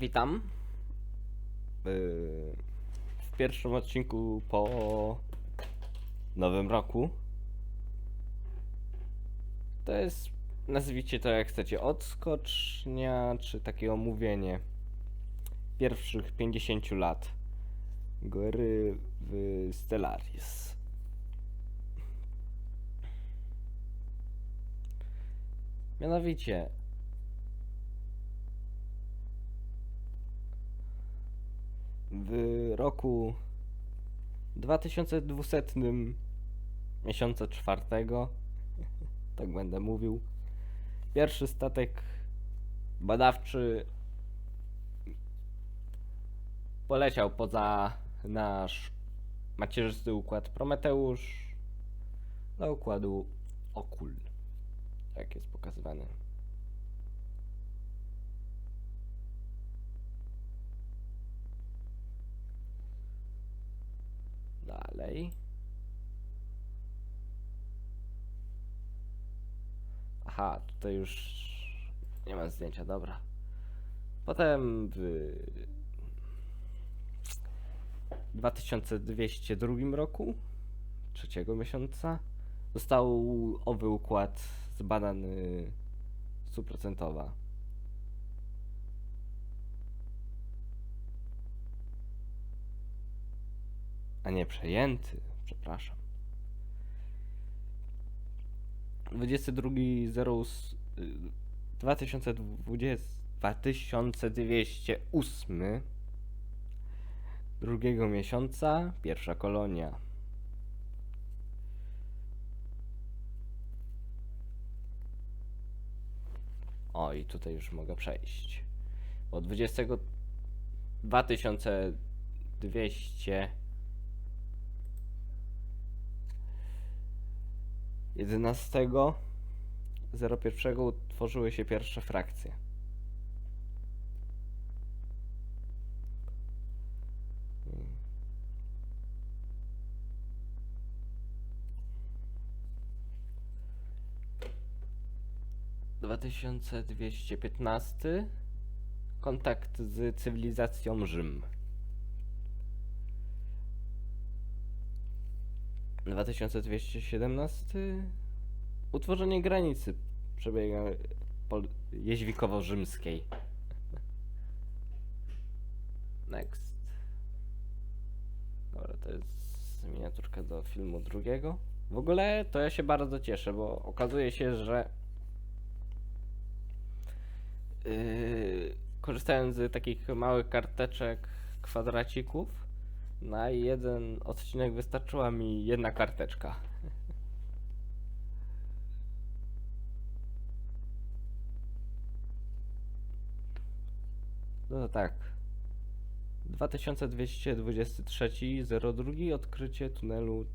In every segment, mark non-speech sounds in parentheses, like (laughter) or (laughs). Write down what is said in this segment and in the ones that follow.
Witam. Yy, W pierwszym odcinku po nowym roku. To jest, nazwijcie to jak chcecie, odskocznia, czy takie omówienie pierwszych 50 lat gry w Stellaris. Mianowicie, w roku 2200 miesiąca czwartego, (laughs) tak będę mówił, pierwszy statek badawczy poleciał poza nasz macierzysty układ Prometeusz do układu Okul, jak jest pokazywany. Dalej. Aha, tutaj już nie ma zdjęcia, dobra. Potem w 2202 roku, trzeciego miesiąca, został owy układ zbadany stuprocentowa. A nie przejęty, przepraszam. 22.08 y, 2020 2208 drugiego miesiąca pierwsza kolonia. O i tutaj już mogę przejść. Od 20 2200 11 01 utworzyły się pierwsze frakcje. Dwa tysiące dwieście piętnasty kontakt z cywilizacją Rzym. 2217 utworzenie granicy przebiega pol- jeźwikowo-rzymskiej. Next. Dobra, to jest miniaturka do filmu drugiego. W ogóle to ja się bardzo cieszę, bo okazuje się, że yy, korzystając z takich małych karteczek, kwadracików, na jeden odcinek wystarczyła mi jedna karteczka. No tak. 2223 02 odkrycie tunelu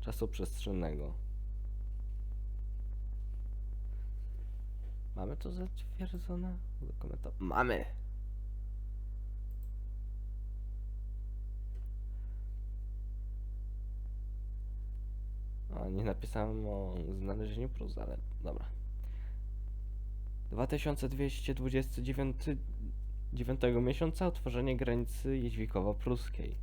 czasoprzestrzennego. Mamy to zatwierdzone? Mamy! Nie napisałem o znalezieniu plus, ale dobra. 2229 9 miesiąca otworzenie granicy jeźwikowo-pruskiej.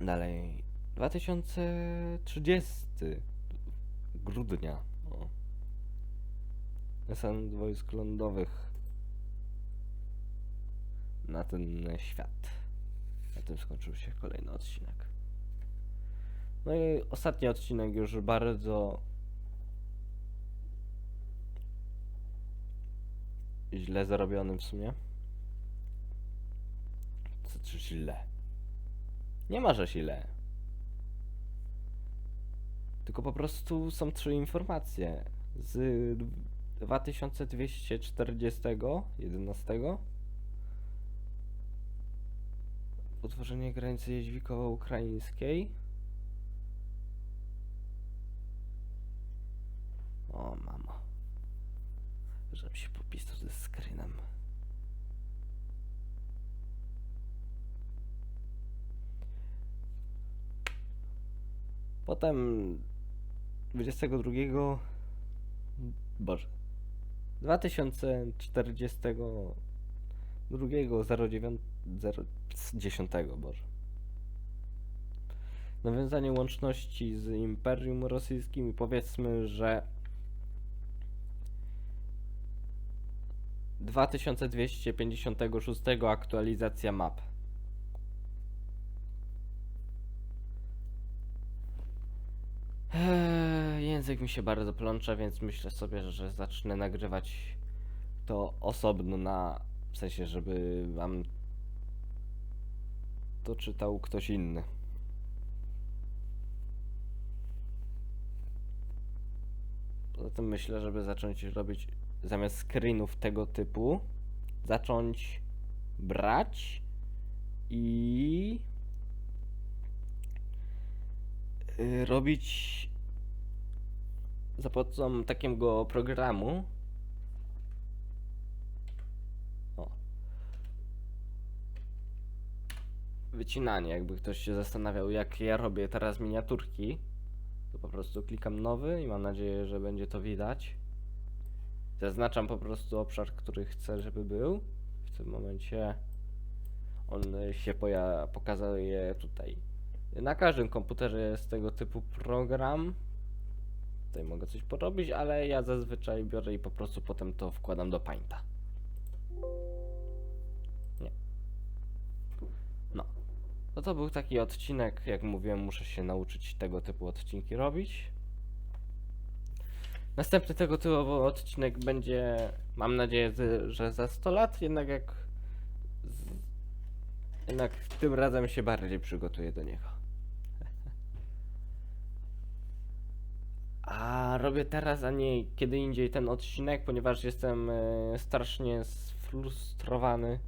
Dalej. 2030 grudnia. O. Desant wojsk lądowych na ten świat. Na tym skończył się kolejny odcinek. No i ostatni odcinek już bardzo źle zarobiony w sumie. Co czy źle? Nie ma, że źle. Tylko po prostu są trzy informacje. Z 2240 11 utworzenie granicy jeźwikowo-ukraińskiej O, mamo. Żebym się popisał ze screenem. Potem 22. Boże. 2042 09 10 Boże. Nawiązanie łączności z Imperium Rosyjskim i powiedzmy, że 2256 aktualizacja map. Język mi się bardzo plącza, więc myślę sobie, że zacznę nagrywać to osobno na... W sensie, żeby wam to czytał ktoś inny. Poza tym myślę, żeby zacząć robić zamiast screenów tego typu, zacząć brać i y, robić za pomocą takiego programu. O. Wycinanie, jakby ktoś się zastanawiał, jak ja robię teraz miniaturki. To po prostu klikam nowy i mam nadzieję, że będzie to widać. Zaznaczam po prostu obszar, który chcę, żeby był. W tym momencie on się pokazuje tutaj. Na każdym komputerze jest tego typu program. Tutaj mogę coś porobić, ale ja zazwyczaj biorę i po prostu potem to wkładam do Painta. Nie. No. No to był taki odcinek, jak mówiłem, muszę się nauczyć tego typu odcinki robić. Następny tego typu odcinek będzie, mam nadzieję, że za 100 lat, jednak jak z, jednak tym razem się bardziej przygotuję do niego. A robię teraz, a nie kiedy indziej ten odcinek, ponieważ jestem e, strasznie sfrustrowany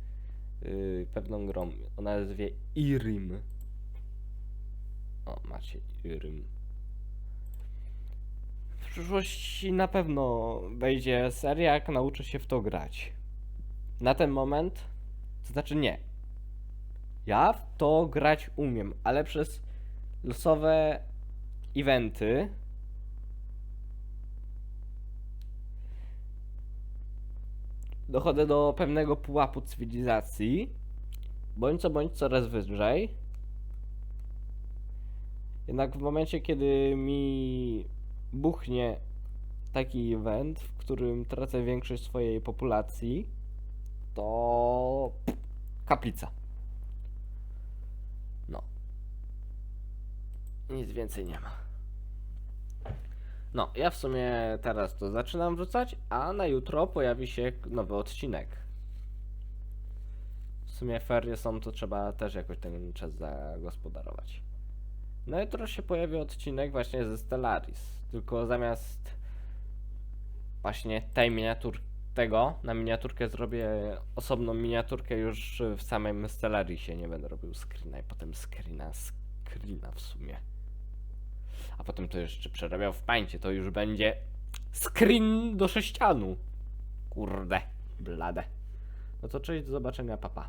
y, pewną grą o nazwie Irim. O, macie Irim. W przyszłości na pewno wejdzie seria, jak nauczę się w to grać. Na ten moment, to znaczy nie. Ja w to grać umiem, ale przez losowe eventy dochodzę do pewnego pułapu cywilizacji, bądź co bądź coraz wyżej. Jednak w momencie, kiedy mi buchnie taki event, w którym tracę większość swojej populacji, to kaplica. No. Nic więcej nie ma. No, ja w sumie teraz to zaczynam wrzucać, a na jutro pojawi się nowy odcinek. W sumie ferie są, to trzeba też jakoś ten czas zagospodarować. No jutro się pojawi odcinek właśnie ze Stellaris, tylko zamiast właśnie tej miniatur tego, na miniaturkę zrobię osobną miniaturkę już w samym Stellarisie, nie będę robił screena i potem screena, screena w sumie. A potem to jeszcze przerabiał w pańcie, to już będzie screen do sześcianu. Kurde, blade. No to cześć, do zobaczenia, papa.